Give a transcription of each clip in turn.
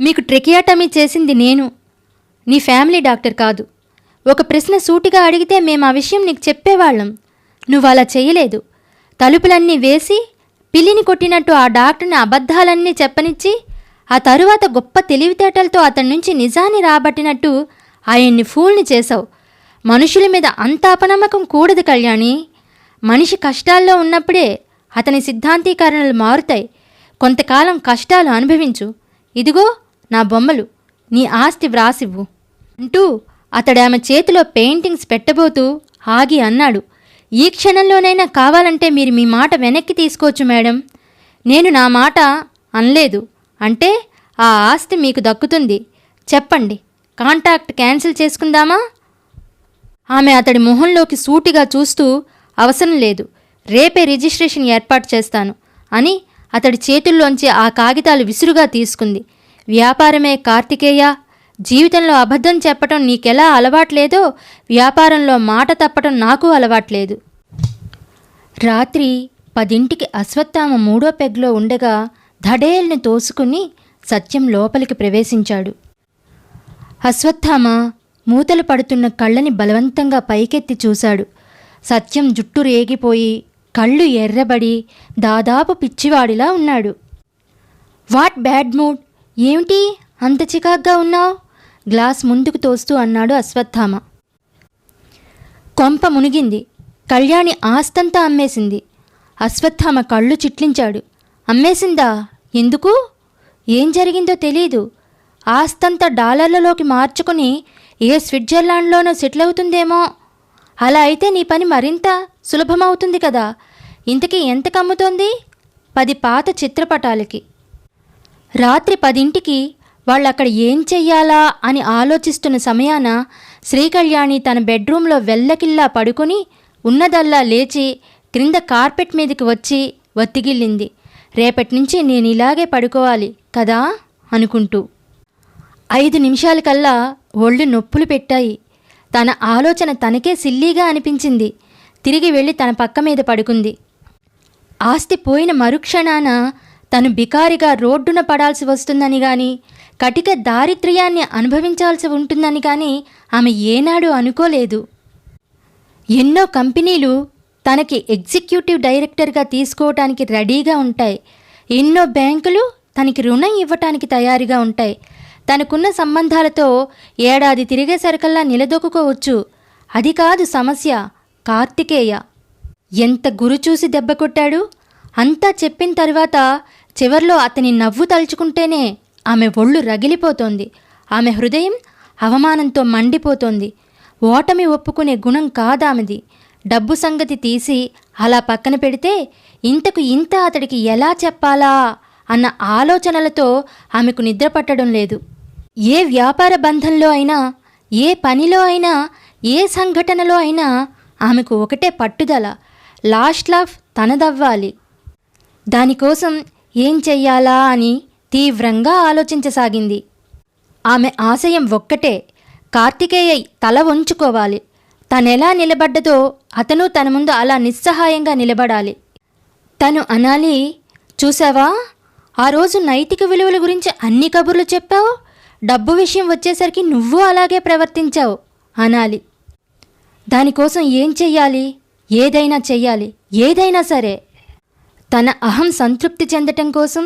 మీకు ట్రెకియాటమీ చేసింది నేను. నీ ఫ్యామిలీ డాక్టర్ కాదు. ఒక ప్రశ్న సూటిగా అడిగితే మేము ఆ విషయం నీకు చెప్పేవాళ్ళం. నువ్వు అలా చేయలేదు. తలుపులన్నీ వేసి పిల్లిని కొట్టినట్టు ఆ డాక్టర్ని అబద్ధాలన్నీ చెప్పనిచ్చి ఆ తరువాత గొప్ప తెలివితేటలతో అతని నుంచి నిజాన్ని రాబట్టినట్టు ఆయన్ని ఫూల్ని చేశావు. మనుషుల మీద అంత అపనమ్మకం కూడదు కళ్యాణి. మనిషి కష్టాల్లో ఉన్నప్పుడే అతని సిద్ధాంతీకరణలు మారుతాయి. కొంతకాలం కష్టాలు అనుభవించు. ఇదిగో నా బొమ్మలు నీ ఆస్తి వ్రాసివ్వు. అంటూ అతడు ఆమె చేతిలో పెయింటింగ్స్ పెట్టబోతూ ఆగి అన్నాడు. ఈ క్షణంలోనైనా కావాలంటే మీరు మీ మాట వెనక్కి తీసుకోవచ్చు మేడం. నేను నా మాట అనలేదు. అంటే ఆ ఆస్తి మీకు దక్కుతుంది. చెప్పండి. కాంటాక్ట్ క్యాన్సిల్ చేసుకుందామా? ఆమె అతడి మొహంలోకి సూటిగా చూస్తూ అవసరం లేదు. రేపే రిజిస్ట్రేషన్ ఏర్పాటు చేస్తాను అని అతడి చేతుల్లోంచి ఆ కాగితాలు విసురుగా తీసుకుంది. వ్యాపారమే కార్తికేయ. జీవితంలో అబద్ధం చెప్పటం నీకెలా అలవాట్లేదో వ్యాపారంలో మాట తప్పటం నాకు అలవాట్లేదు. రాత్రి పదింటికి అశ్వత్థామ మూడో పెగ్లో ఉండగా ధడేల్ని తోసుకుని సత్యం లోపలికి ప్రవేశించాడు. అశ్వత్థామ మూతలు పడుతున్న కళ్ళని బలవంతంగా పైకెత్తి చూశాడు. సత్యం జుట్టు రేగిపోయి కళ్ళు ఎర్రబడి దాదాపు పిచ్చివాడిలా ఉన్నాడు. What bad mood? ఏమిటి? అంత చికాగ్గా ఉన్నావు? గ్లాస్ ముందుకు తోస్తూ అన్నాడు అశ్వత్థామ. కొంప మునిగింది. కళ్యాణి ఆస్తంతా అమ్మేసింది. అశ్వత్థామ కళ్ళు చిట్లించాడు. అమ్మేసిందా? ఎందుకు? ఏం జరిగిందో తెలీదు. ఆస్తంతా డాలర్లలోకి మార్చుకుని ఏ స్విట్జర్లాండ్లోనో సెటిల్ అవుతుందేమో అలా అయితే నీ పని మరింత సులభమవుతుంది కదా. ఇంతకీ ఎంత కమ్ముతోంది? పది పాత చిత్రపటాలకి. రాత్రి పదింటికి వాళ్ళు అక్కడ ఏం చెయ్యాలా అని ఆలోచిస్తున్న సమయాన శ్రీకళ్యాణి తన బెడ్రూమ్లో వెల్లకిల్లా పడుకొని ఉన్నదల్లా లేచి క్రింద కార్పెట్ మీదకి వచ్చి వత్తిగిల్లింది. రేపటి నుంచి నేను ఇలాగే పడుకోవాలి కదా? అనుకుంటూ. ఐదు నిమిషాలకల్లా ఒళ్ళు నొప్పులు పెట్టాయి. తన ఆలోచన తనకే సిల్లీగా అనిపించింది. తిరిగి వెళ్ళి తన పక్క మీద పడుకుంది. ఆస్తి పోయిన మరుక్షణాన తను బికారిగా రోడ్డున పడాల్సి వస్తుందని గాని కటిక దారిద్ర్యాన్ని అనుభవించాల్సి ఉంటుందని కానీ ఆమె ఏనాడు అనుకోలేదు. ఎన్నో కంపెనీలు తనకి ఎగ్జిక్యూటివ్ డైరెక్టర్గా తీసుకోవటానికి రెడీగా ఉంటాయి. ఎన్నో బ్యాంకులు తనకి రుణం ఇవ్వటానికి తయారుగా ఉంటాయి. తనకున్న సంబంధాలతో ఏడాది తిరిగేసరికల్లా నిలదొక్కుకోవచ్చు. అది కాదు సమస్య కార్తికేయ. ఎంత గురు చూసి దెబ్బ కొట్టాడు? అంతా చెప్పిన తర్వాత చివర్లో అతని నవ్వు తలుచుకుంటేనే ఆమె ఒళ్ళు రగిలిపోతోంది. ఆమె హృదయం అవమానంతో మండిపోతోంది. ఓటమి ఒప్పుకునే గుణం కాదామెది. డబ్బు సంగతి తీసి అలా పక్కన పెడితే ఇంతకు ఇంత అతడికి ఎలా చెప్పాలా అన్న ఆలోచనలతో ఆమెకు నిద్ర పట్టడం లేదు. ఏ వ్యాపార బంధంలో అయినా ఏ పనిలో అయినా ఏ సంఘటనలో అయినా ఆమెకు ఒకటే పట్టుదల. లాస్ట్ లాఫ్ తనదవ్వాలి. దానికోసం ఏం చెయ్యాలా అని తీవ్రంగా ఆలోచించసాగింది. ఆమె ఆశయం ఒక్కటే కార్తికేయ తల వంచుకోవాలి. తనెలా నిలబడ్డదో అతను తన ముందు అలా నిస్సహాయంగా నిలబడాలి. తను అనాలి చూసావా? ఆ రోజు నైతిక విలువల గురించి అన్ని కబుర్లు చెప్పావు? డబ్బు విషయం వచ్చేసరికి నువ్వు అలాగే ప్రవర్తించావు అనాలి. దానికోసం ఏం చెయ్యాలి? ఏదైనా చెయ్యాలి. ఏదైనా సరే. తన అహం సంతృప్తి చెందటం కోసం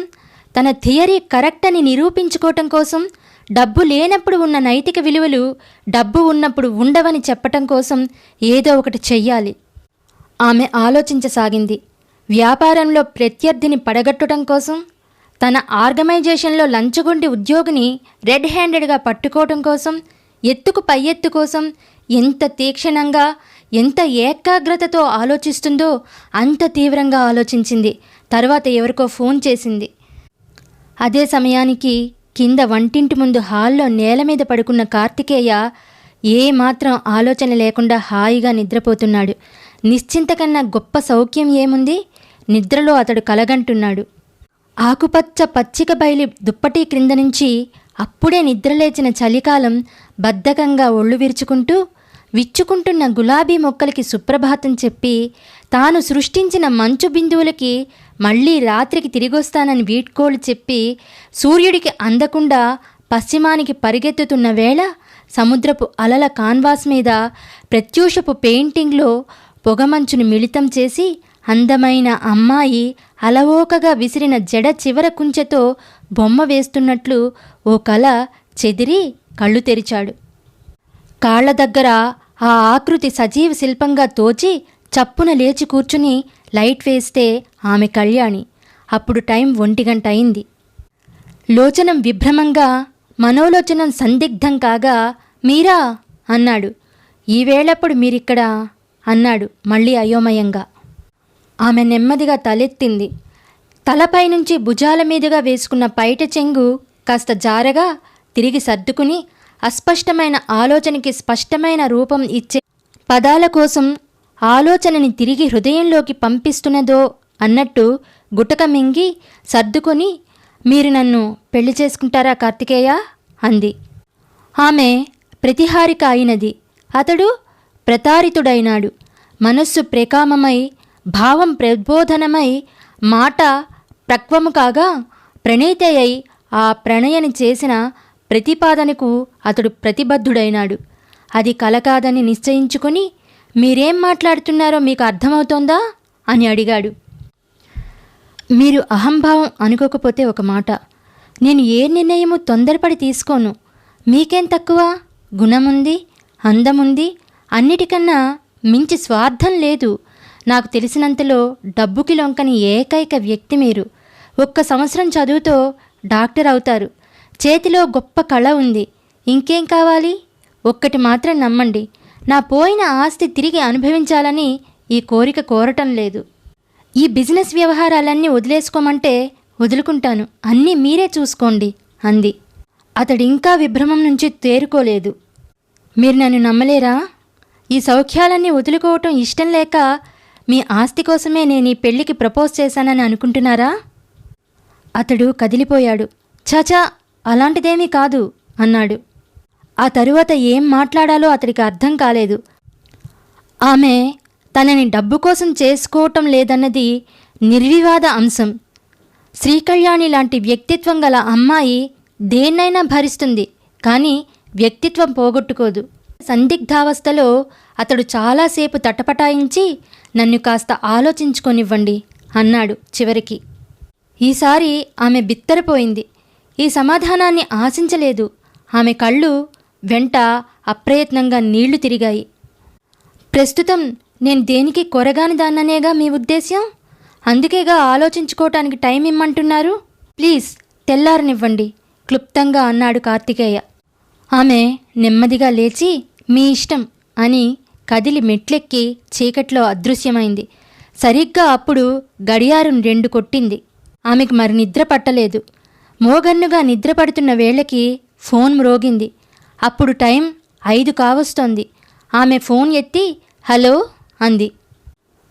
తన థియరీ కరెక్ట్ అని నిరూపించుకోవటం కోసం డబ్బు లేనప్పుడు ఉన్న నైతిక విలువలు డబ్బు ఉన్నప్పుడు ఉండవని చెప్పటం కోసం ఏదో ఒకటి చెయ్యాలి. ఆమె ఆలోచించసాగింది. వ్యాపారంలో ప్రత్యర్థిని పడగట్టడం కోసం తన ఆర్గనైజేషన్లో లంచగొండి ఉద్యోగిని రెడ్ హ్యాండెడ్గా పట్టుకోవటం కోసం ఎత్తుకు పై ఎత్తు కోసం ఎంత తీక్షణంగా ఎంత ఏకాగ్రతతో ఆలోచిస్తుందో అంత తీవ్రంగా ఆలోచించింది. తర్వాత ఎవరికో ఫోన్ చేసింది. అదే సమయానికి కింద వంటింటి ముందు హాల్లో నేల మీద పడుకున్న కార్తికేయ ఏమాత్రం ఆలోచన లేకుండా హాయిగా నిద్రపోతున్నాడు. నిశ్చింత కన్నా గొప్ప సౌఖ్యం ఏముంది? నిద్రలో అతడు కలగంటున్నాడు. ఆకుపచ్చ పచ్చిక బయలి దుప్పటి క్రింద నుంచి అప్పుడే నిద్రలేచిన చలికాలం బద్ధకంగా ఒళ్ళు విరుచుకుంటూ విచ్చుకుంటున్న గులాబీ మొక్కలకి సుప్రభాతం చెప్పి తాను సృష్టించిన మంచు బిందువులకి మళ్ళీ రాత్రికి తిరిగొస్తానని వీడ్కోలు చెప్పి సూర్యుడికి అందకుండా పశ్చిమానికి పరిగెత్తుతున్న వేళ సముద్రపు అలల కాన్వాస్ మీద ప్రత్యూషపు పెయింటింగ్లో పొగమంచును మిళితం చేసి అందమైన అమ్మాయి అలవోకగా విసిరిన జడ చివర కుంచెతో బొమ్మ వేస్తున్నట్లు ఓ కల చెదిరి కళ్ళు తెరిచాడు. కాళ్ళ దగ్గర ఆ ఆకృతి సజీవ శిల్పంగా తోచి చప్పున లేచి కూర్చుని లైట్ వేస్తే ఆమె కళ్యాణి. అప్పుడు టైం ఒంటి గంట అయింది. లోచనం విభ్రమంగా మనోలోచనం సందిగ్ధం కాగా మీరా? అన్నాడు. ఈవేళప్పుడు మీరిక్కడ? అన్నాడు మళ్ళీ అయోమయంగా. ఆమె నెమ్మదిగా తలెత్తింది. తలపై నుంచి భుజాల మీదుగా వేసుకున్న పైట చెంగు కాస్త జారగా తిరిగి సర్దుకుని అస్పష్టమైన ఆలోచనకి స్పష్టమైన రూపం ఇచ్చే పదాల కోసం ఆలోచనని తిరిగి హృదయంలోకి పంపిస్తున్నదో అన్నట్టు గుటక మింగి సర్దుకొని మీరు నన్ను పెళ్ళి చేసుకుంటారా కార్తికేయ? అంది. ఆమె ప్రతిహారిక అయినది. అతడు ప్రతారితుడైనాడు. మనస్సు ప్రకామమై భావం ప్రబోధనమై మాట ప్రక్వము కాగా ప్రణీత అయి ఆ ప్రణయని చేసిన ప్రతిపాదనకు అతడు ప్రతిబద్ధుడైనాడు. అది కలకాదని నిశ్చయించుకొని మీరేం మాట్లాడుతున్నారో మీకు అర్థమవుతోందా? అని అడిగాడు. మీరు అహంభావం అనుకోకపోతే ఒక మాట. నేను ఏ నిర్ణయము తొందరపడి తీసుకోను. మీకేం తక్కువ? గుణముంది అందముంది అన్నిటికన్నా మించి స్వార్థం లేదు. నాకు తెలిసినంతలో డబ్బుకి లొంకని ఏకైక వ్యక్తి మీరు. ఒక్క సంవత్సరం చదువుతో డాక్టర్ అవుతారు. చేతిలో గొప్ప కళ ఉంది. ఇంకేం కావాలి? ఒక్కటి మాత్రం నమ్మండి. నా పోయిన ఆస్తి తిరిగి అనుభవించాలని ఈ కోరిక కోరటం లేదు. ఈ బిజినెస్ వ్యవహారాలన్నీ వదిలేసుకోమంటే వదులుకుంటాను. అన్నీ మీరే చూసుకోండి అంది. అతడు ఇంకా విభ్రమం నుంచి తేరుకోలేదు. మీరు నన్ను నమ్మలేరా? ఈ సౌఖ్యాలన్నీ వదులుకోవటం ఇష్టం లేక మీ ఆస్తి కోసమే నేను ఈ పెళ్ళికి ప్రపోజ్ చేశానని అనుకుంటున్నారా? అతడు కదిలిపోయాడు. చాచా అలాంటిదేమీ కాదు అన్నాడు. ఆ తరువాత ఏం మాట్లాడాలో అతడికి అర్థం కాలేదు. ఆమె తనని డబ్బు కోసం చేసుకోవటం లేదన్నది నిర్వివాద అంశం. శ్రీకళ్యాణి లాంటి వ్యక్తిత్వం గల అమ్మాయి దేన్నైనా భరిస్తుంది కానీ వ్యక్తిత్వం పోగొట్టుకోదు. సందిగ్ధావస్థలో అతడు చాలాసేపు తటపటాయించి నన్ను కాస్త ఆలోచించుకొనివ్వండి అన్నాడు చివరికి. ఈసారి ఆమె బిత్తరపోయింది. ఈ సమాధానాన్ని ఆశించలేదు. ఆమె కళ్ళు వెంట అప్రయత్నంగా నీళ్ళు తిరిగాయి. ప్రస్తుతం నేను దేనికి కొరగాని దాన్ననేగా మీ ఉద్దేశ్యం? అందుకేగా ఆలోచించుకోవటానికి టైం ఇమ్మంటున్నారు? ప్లీజ్ తెల్లారనివ్వండి క్లుప్తంగా అన్నాడు కార్తికేయ. ఆమె నెమ్మదిగా లేచి మీ ఇష్టం అని కదిలి మెట్లెక్కి చీకట్లో అదృశ్యమైంది. సరిగ్గా అప్పుడు గడియారం రెండు కొట్టింది. ఆమెకు మరి నిద్ర పట్టలేదు. మోగన్నుగా నిద్ర పడుతున్న వేళకి ఫోన్ మ్రోగింది. అప్పుడు టైం ఐదు కావస్తోంది. ఆమె ఫోన్ ఎత్తి హలో అంది.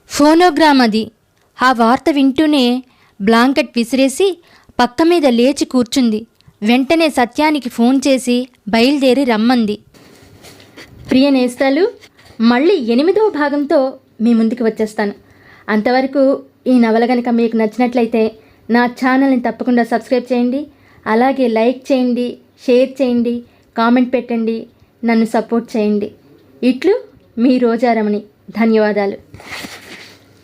ఫోనోగ్రామ్ అది. ఆ వార్త వింటూనే బ్లాంకెట్ విసిరేసి పక్క మీద లేచి కూర్చుంది. వెంటనే సత్యానికి ఫోన్ చేసి బయలుదేరి రమ్మంది. ప్రియ నేస్తాలు మళ్ళీ ఎనిమిదవ భాగంతో మీ ముందుకు వచ్చేస్తాను. అంతవరకు ఈ నవల కనుక మీకు నచ్చినట్లయితే నా ఛానల్ని తప్పకుండా సబ్స్క్రైబ్ చేయండి. అలాగే లైక్ చేయండి షేర్ చేయండి కామెంట్ పెట్టండి నన్ను సపోర్ట్ చేయండి. ఇట్లు మీ రోజారమణి ధన్యవాదాలు.